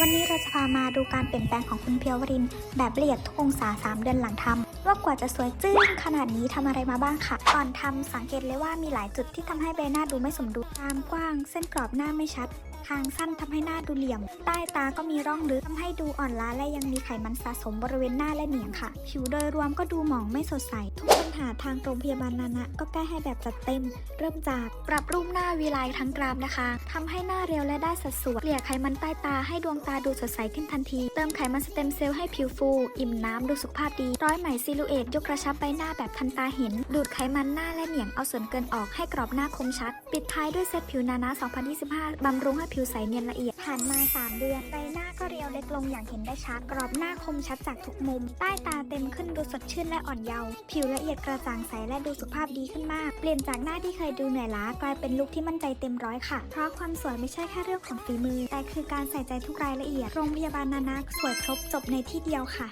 วันนี้เราจะพามาดูการเปลี่ยนแปลงของคุณเพียววริน แบบละเอียดทุกองศา 3 เดือนหลังทำว่ากว่าจะสวยจึ้งขนาดนี้ทำอะไรมาบ้างค่ะก่อนทำสังเกตเลยว่ามีหลายจุดที่ทำให้ใบหน้าดูไม่สมดุลตามกว้าง เส้นกรอบหน้าไม่ชัดคางสั้นทำให้หน้าดูเหลี่ยม ใต้ตาก็มีร่องลึกทำให้ดูอ่อนล้าและยังมีไขมันสะสมบริเวณหน้าและเหนียงค่ะ ผิวโดยรวมก็ดูหมองไม่สดใส ทุกปัญหาทางโรงพยาบาลนานะก็แก้ให้แบบจัดเต็ม เริ่มจากปรับรูปหน้าวีไลน์ทั้งกรามนะคะทำให้หน้าเรียวและได้สัดส่วนเกลี่ยไขมันใต้ตาให้ดวงตาดูสดใสขึ้นทันที เติมไขมันสเต็มเซลล์ให้ผิวฟู อิ่มน้ำดูสุขภาพดี ร้อยไหมซิลูเอตยกกระชับใบหน้าแบบทันตาเห็น ดูดไขมันหน้าและเหนียงเอาส่วนเกินออกให้กรอบหน้าคมชัด ปิดท้ายด้วยเซตผิวนานะ2025 บำรุงให้ผิวใสเนียนละเอียด ผ่านมา 3 เดือน ใบหน้าก็เรียวเล็กลงอย่างเห็นได้ชัด กรอบหน้าคมชัดจากทุกมุม ใต้ตาเต็มขึ้นดูสดชื่นและอ่อนเยาว์ ผิวละเอียดกระจ่างใสและดูสุขภาพดีขึ้นมาก เปลี่ยนจากหน้าที่เคยดูเหนื่อยล้ากลายเป็นลุคที่มั่นใจเต็มร้อยค่ะ เพราะความสวยไม่ใช่แค่เรื่องของฝีมือ แต่คือการใส่ใจทุกรายละเอียด โรงพยาบาลนานาสวยครบจบในที่เดียวค่ะ